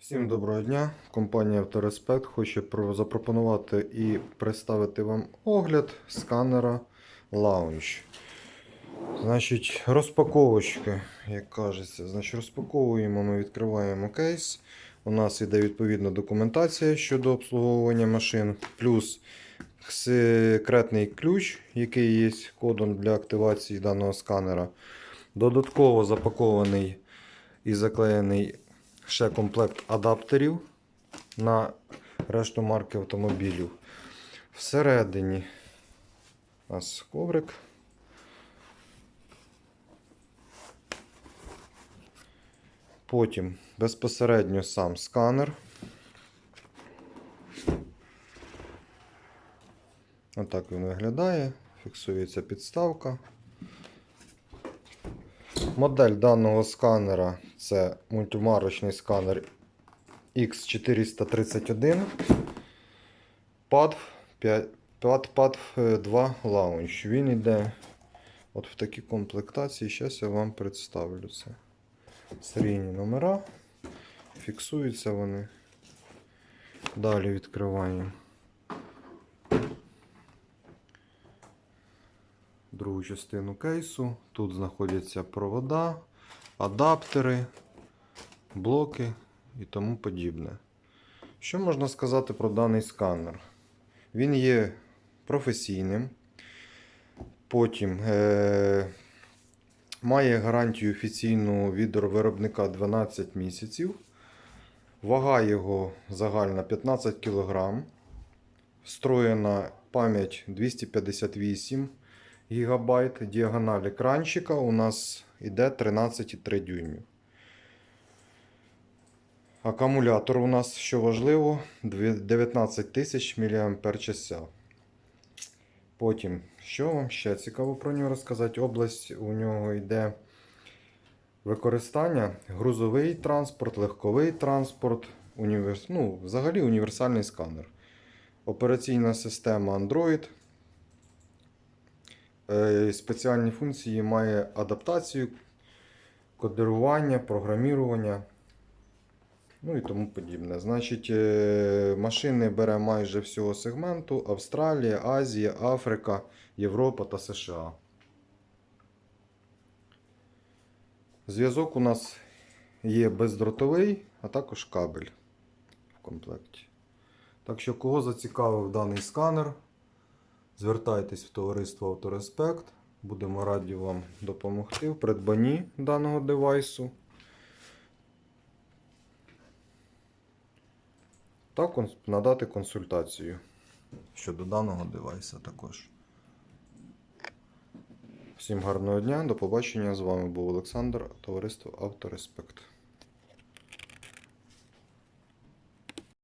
Всім доброго дня. Компанія Автореспект хоче запропонувати і представити вам огляд сканера Lounge. Значить, розпаковочки, як кажеться. Значить, розпаковуємо, ми відкриваємо кейс. У нас іде відповідна документація щодо обслуговування машин, плюс секретний ключ, який є кодом для активації даного сканера. Додатково запакований і заклеєний ще комплект адаптерів на решту марки автомобілів. Всередині у нас коврик. Потім безпосередньо сам сканер. Отак він виглядає. Фіксується підставка. Модель даного сканера це мультимарочний сканер X431 PAD 5 PAD, PAD 2 Lounge. Він йде от в такій комплектації. Зараз я вам представлю це. Серійні номера. Фіксуються вони. Далі відкриваємо. другу частину кейсу. Тут знаходяться провода, адаптери, блоки і тому подібне. Що можна сказати про даний сканер? Він є професійним. Потім е- має гарантію офіційну від виробника 12 місяців. Вага його загальна 15 кг. Встроєна пам'ять 258 гігабайт. Діагональ екранчика у нас йде 13,3 дюймів. Акумулятор у нас, що важливо, 19 тисяч мАч. Потім, що вам ще цікаво про нього розказати? Область у нього йде використання грузовий транспорт, легковий транспорт, універс... ну, взагалі універсальний сканер. Операційна система Android. Е, Спеціальні функції має адаптацію, кодирування, програмірування, ну і тому подібне. Значить, е, машини бере майже всього сегменту: Австралія, Азія, Африка, Європа та США. Зв'язок у нас є бездротовий, а також кабель в комплекті. Так що, кого зацікавив даний сканер, звертайтесь в товариство Автореспект. Будемо раді вам допомогти в придбанні даного девайсу. Та надати консультацію щодо даного девайса також. Всім гарного дня, до побачення. З вами був Олександр, товариство Автореспект.